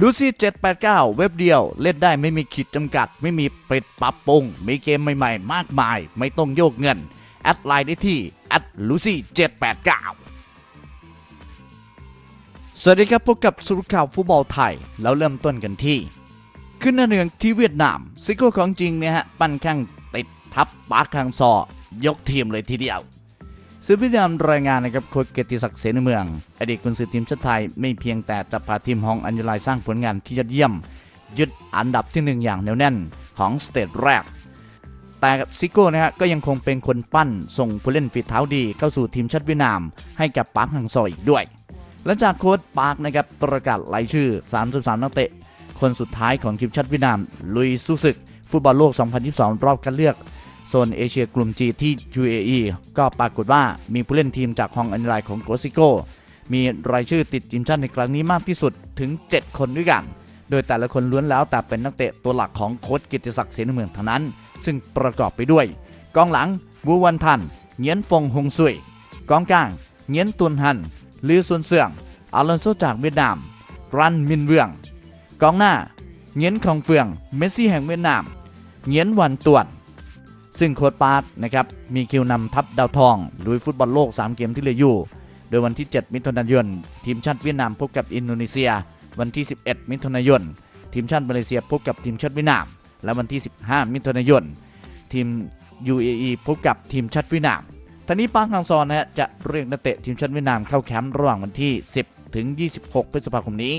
ลูซี่789 เว็บเดียวเล่นได้ไม่มีขีดจำกัด ไม่มีปิดปรับปรุง มีเกมใหม่ๆ มากมาย ไม่ต้องโยกเงิน แอดไลน์ได้ที่แอดลูซี่789 สวัสดีครับพบกับสรุปข่าวฟุตบอลไทย แล้วเริ่มต้นกันที่ ขึ้นหน้าเนืองที่เวียดนาม ซิโก้ของจริงเนี่ยฮะ ปั้นแข้งติดทับปาร์คคังซอ ยกทีมเลยทีเดียว สื่อเวียดนามรายงานนะครับโค้ชเกียรติศักดิ์เสนเมือง อดีตกุนซือทีมชาติไทยไม่เพียงแต่จะพาทีมฮองอัญญลัยสร้างผลงานที่ยอดเยี่ยม ยึดอันดับที่หนึ่งอย่างเหนียวแน่นของสเตจแรก แต่ซิโก้นะฮะก็ยังคงเป็นคนปั้นส่งผู้เล่นฝีเท้าดีเข้าสู่ทีมชาติเวียดนาม ให้กับปาร์คฮังซออีกด้วยหลังจากโค้ชปาร์คนะครับประกาศรายชื่อ 33 นักเตะ คนสุดท้ายของทีมชาติเวียดนามลุยสู้ศึกฟุตบอลโลก 2022 รอบคัดเลือก โซนเอเชียกลุ่ม G ที่ UAE ก็ปรากฏว่ามีผู้เล่นทีมจากฮองอันไลน์ของโกซิโกมีรายชื่อติดทีมชาติในครั้งนี้มากที่สุดถึง 7 คนด้วยกัน โดยแต่ละคนล้วนแล้วแต่เป็นนักเตะตัวหลักของโค้ชกิติศักดิ์เสนเมืองทั้งนั้น ซึ่งประกอบไปด้วย กองหลังวูวันทันเงียนฟงฮงซุยกองกลางเงียนตุนฮันลือซุนเสืองอาลอนโซจากเวียดนามรันมินเวียงกองหน้าเงียนคองเฟือง เมสซี่แห่งเวียดนามเงียนวันตวน ซึ่งโค้ชปาร์ตนะครับมีคิวนำทัพดาวทองลุยฟุตบอลโลก 3 เกมที่เหลืออยู่ โดยวันที่ 7 มิถุนายน ทีมชาติเวียดนามพบกับอินโดนีเซีย วันที่ 11 มิถุนายน ทีมชาติมาเลเซียพบกับทีมชาติเวียดนาม และวันที่ 15 มิถุนายน ทีม UAE พบกับทีมชาติเวียดนามท่านี้ปาร์คฮังซอนนะฮะจะเรียกนักเตะทีมชาติเวียดนามเข้าแคมป์ระหว่างวันที่ 10 ถึง 26 พฤษภาคมนี้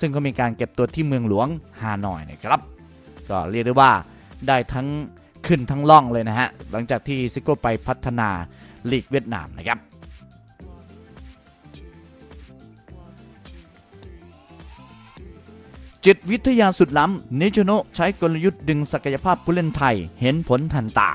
ซึ่งก็มีการเก็บตัวที่เมืองหลวงฮานอยนะครับ ก็เรียกได้ว่าได้ทั้ง ขึ้นทั้งล่องเลยนะฮะ หลังจากที่ซิโก้ไปพัฒนาลีกเวียดนามนะครับจิตวิทยาสุดล้ำนิชโนใช้กลยุทธ์ดึงศักยภาพผู้เล่นไทยเห็นผลทันตา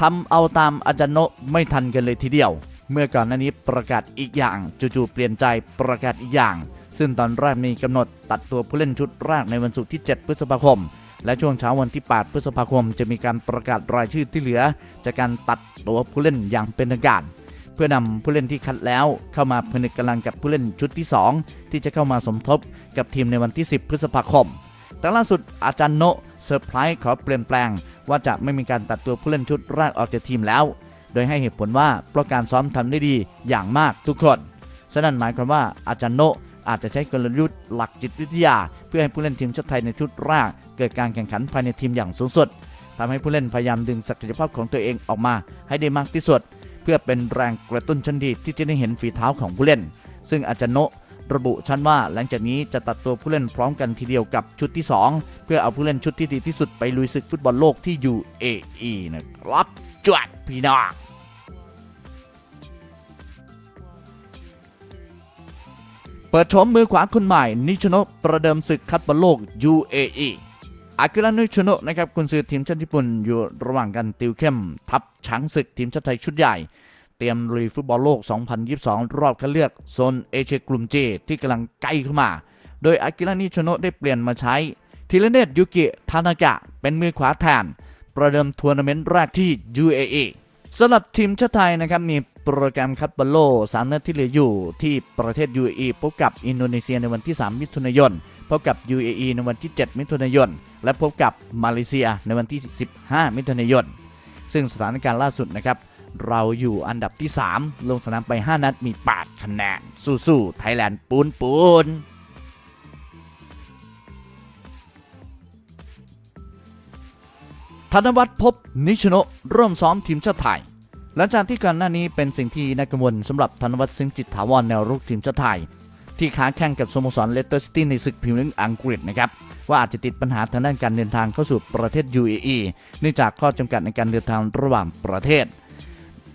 ทำเอาตามอาจารย์โนไม่ทันกันเลยทีเดียว เมื่อก่อนหน้านี้ประกาศอีกอย่างจู่ๆเปลี่ยนใจประกาศอีกอย่าง ซึ่งตอนแรกมีกำหนดตัดตัวผู้เล่นชุดแรกในวันศุกร์ที่ 7 พฤษภาคม และช่วงเช้าวันที่ 8 พฤษภาคม จะมีการประกาศรายชื่อที่เหลือ จากการตัดตัวผู้เล่นอย่างเป็นทางการ เพื่อนำผู้เล่นที่คัดแล้วเข้ามาผนึกกำลังกับผู้เล่นชุดที่ 2 ที่จะเข้ามาสมทบกับทีมในวันที่ 10 พฤษภาคมแต่ล่าสุดอาจารย์โนะเซอร์ไพรส์ขอเปลี่ยนแปลง ว่าจะไม่มีการตัดตัวผู้เล่นชุดแรกออกจากทีมแล้ว โดยให้เหตุผลว่าเพราะการซ้อมทำได้ดีอย่างมากทุกคนฉะนั้นหมายความว่าอาจารย์โนะ อาจจะใช้กลยุทธ์หลักจิตวิทยา เพื่อให้ผู้เล่นทีมชาติไทยในชุดแรกเกิดการแข่งขันภายในทีมอย่างสูงสุดทำให้ผู้เล่นพยายามดึงศักยภาพของตัวเองออกมาให้ได้มากที่สุด เพื่อเป็นแรงกระตุ้นชั้นดีที่จะได้เห็นฝีเท้าของผู้เล่น ซึ่งอาจารย์โนระบุชั้นว่าหลังจากนี้จะตัดตัวผู้เล่นพร้อมกันทีเดียวกับชุดที่ 2 เพื่อเอาผู้เล่นชุดที่ดีที่สุดไปลุยศึกฟุตบอลโลกที่ UAE นะครับจวดพี่น้อง เปิดชมมือขวาคนใหม่ นิชโนะประเดิมศึกคัดบอลโลก UAE อากิระนิชโนะนะครับคุณซื้อทีมชาติญี่ปุ่นอยู่ระหว่างกันติวเข้ม ทัพช้างศึกทีมชาติไทยชุดใหญ่ เตรียมลุยฟุตบอลโลก 2022 รอบคัดเลือกโซนเอเชียกลุ่ม J ที่กำลังใกล้เข้ามา โดยอากิระนิชโนะได้เปลี่ยนมาใช้ทีเลเนตยุกิทานากะ เป็นมือขวาแทนประเดิมทัวร์นาเมนต์แรกที่ UAE สำหรับทีมชาติไทยนะครับมี โปรแกรมคัดบอลโลก3นัดที่เหลืออยู่ที่ประเทศ UAE พบกับอินโดนีเซียในวันที่ 3 มิถุนายน พบกับ UAE ในวันที่ 7 มิถุนายน และพบกับมาเลเซียในวันที่ 15 มิถุนายน ซึ่งสถานการณ์ล่าสุดนะครับ เราอยู่อันดับที่ 3 ลงสนามไป 5 นัดมี8คะแนน สู้ๆไทยแลนด์ปูนปูนธนวัฒน์พบนิชโนเริ่มซ้อมทีมชาติไทย หลังจากที่ก่อนหน้านี้เป็นสิ่งที่น่ากังวลสำหรับธนวัฒน์ซึ่งจิตถาวรแนวรุกทีมชาติไทย ที่ค้าแข่งกับสโมสรเลสเตอร์ซิตี้ในศึกพรีเมียร์ลีกอังกฤษนะครับว่าอาจจะติดปัญหาทางด้านการเดินทางเข้าสู่ประเทศ UAE เนื่องจากข้อจำกัดในการเดินทางระหว่างประเทศ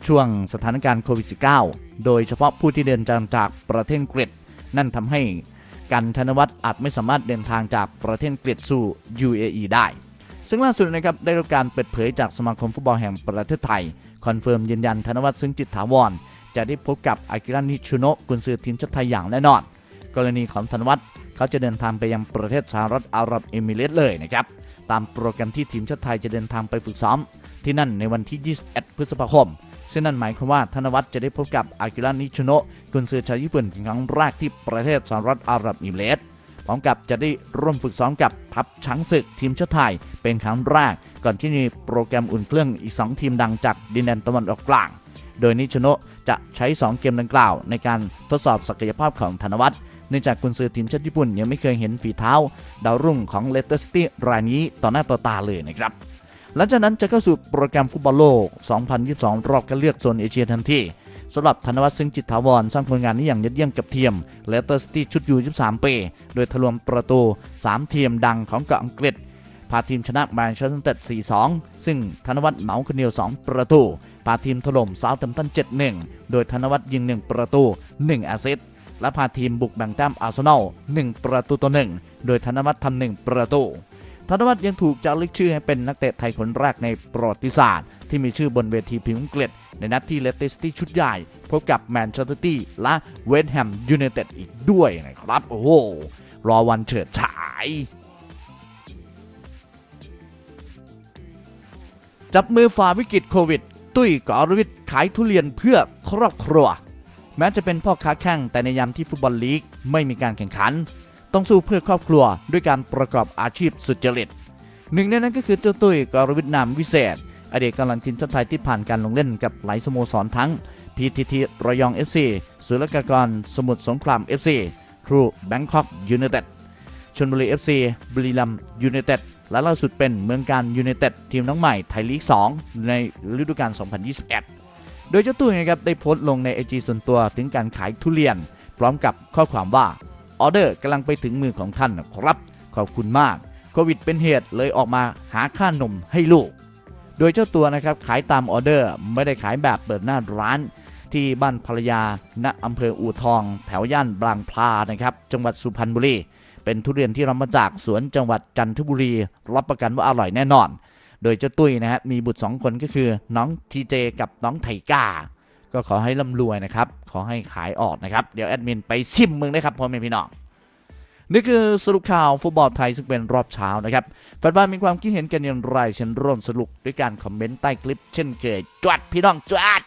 ช่วงสถานการณ์โควิด -19 โดยเฉพาะผู้ที่เดินทางจากประเทศอังกฤษนั่นทำให้กันธนวัฒน์อาจไม่สามารถเดินทางจากประเทศอังกฤษสู่ UAE ได้ ซึ่งล่าสุดนะครับได้รับการเปิดเผยจากสมาคมฟุตบอลแห่งประเทศไทย คอนเฟิร์มยืนยันธนวัฒน์ซึ่งจิตถาวร จะได้พบกับอากิระนิชุโนะกุนซือทีมชาติไทยอย่างแน่นอน กรณีของธนวัฒน์เขาจะเดินทางไปยังประเทศสหรัฐอาหรับเอมิเรตส์เลยนะครับตามโปรแกรมที่ทีมชาติไทยจะเดินทางไปฝึกซ้อม ที่นั่นในวันที่ 21 พฤษภาคม ซึ่งนั่นหมายความว่าธนวัฒน์จะได้พบกับอากิระนิชุโนะกุนซือชาวญี่ปุ่นเป็นครั้งแรกที่ประเทศสหรัฐอาหรับเอมิเรตส์ พร้อมกับจะได้ร่วมฝึกซ้อมกับทัพช้างศึกทีมชาติไทย เป็นครั้งแรก ก่อนที่มีโปรแกรมอุ่นเครื่องอีก 2 ทีมดังจากดินแดนตะวันออกกลาง โดยนิชโนะจะใช้ 2 เกมดังกล่าว ในการทดสอบศักยภาพของธนวัฒน์เนื่องจากกุนซือทีมชาติญี่ปุ่นยังไม่เคยเห็นฝีเท้า ดาวรุ่งของเลสเตอร์ซิตี้รายนี้ต่อหน้าต่อตาเลยนะครับหลังจากนั้นจะเข้าสู่โปรแกรมฟุตบอลโลก 2022 รอบคัดเลือกโซนเอเชียทันที สำหรับธนวัฒน์ซึ่งจิตถาวรสร้างผลงานนี้อย่างยอดเยี่ยมกับทีมเลสเตอร์ซิตี้ชุดยู23ปีโดยทะลวงประตู 3 ทีมดังของเกาะอังกฤษพาทีมชนะแมนเชสเตอร์ยูไนเต็ด 4-2 ซึ่งธนวัฒน์เหมาคนเดียว 2 ประตู พาทีมถล่มซาท์แฮมป์ตัน 7-1 โดยธนวัฒน์ยิง 1 ประตู 1 แอสซิสต์ และพาทีมบุกแบ่งแต้มอาร์เซนอล 1 ประตูต่อ 1 โดยธนวัฒน์ทำ 1 ประตู ธนวัฒน์ยังถูกจารึกชื่อให้เป็นนักเตะไทยคนแรกในประวัติศาสตร์ ที่มีชื่อบนเวทีพิมพ์อังกฤษ ในนัดที่เลสเตอร์ซิตี้ชุดใหญ่ พบกับแมนเชสเตอร์ซิตี้และเวสต์แฮมยูไนเต็ดอีกด้วยนะครับ โอ้โห รอวันเฉิดฉายจับมือฝ่าวิกฤตโควิด ตุ้ยกอรวิทขายทุเรียนเพื่อครอบครัว แม้จะเป็นพ่อค้าแข่งแต่ในยามที่ฟุตบอลลีกไม่มีการแข่งขัน ต้องสู้เพื่อครอบครัวด้วยการประกอบอาชีพสุจริต หนึ่งในนั้นก็คือเจ้าตุ้ยกรวิทนามวิเศษ อดีตกำลังทีมชาติไทยที่ผ่านการลงเล่นกับหลายสโมสรทั้ง PTT ระยอง FC สุรกากร สมุทรสงคราม FC ทรูแบงคอกยูไนเต็ดชลบุรี FC บุรีรัมย์ยูไนเต็ดและล่าสุดเป็นเมืองการยูไนเต็ดทีมน้องใหม่ไทยลีก 2 ในฤดูกาล 2021 โดยเจ้าตุ้ยนะครับได้โพสต์ลงใน IG ส่วนตัวถึงการขายทุเรียน พร้อมกับข้อความว่าออเดอร์กำลังไปถึงมือของท่านครับ ขอบคุณมากโควิดเป็นเหตุเลยออกมาหาค่านมให้ลูก โดยเจ้าตัวนะครับขายตามออเดอร์ไม่ได้ขายแบบเปิดหน้าร้านที่บ้านภรรยา ณอำเภออู่ทอง แถวย่านบางพลานะครับ จังหวัดสุพรรณบุรี เป็นทุเรียนที่รับมาจากสวนจังหวัดจันทบุรี รับประกันว่าอร่อยแน่นอน โดยเจ้าตุ้ยนะฮะมีบุตร 2 คนก็คือน้องทีเจกับน้องไทก้า ก็ขอให้ร่ำรวยนะครับ ขอให้ขายออกนะครับ เดี๋ยวแอดมินไปชิมมึงนะครับพ่อแม่พี่น้อง นี่คือสรุปข่าวฟุตบอลไทยซึ่งเป็นรอบเช้านะครับแฟนบ้านมีความคิดเห็นกันอย่างไรเช่นร่วมสรุปด้วยการคอมเมนต์ใต้คลิปเช่นเคยจวดพี่น้องจวด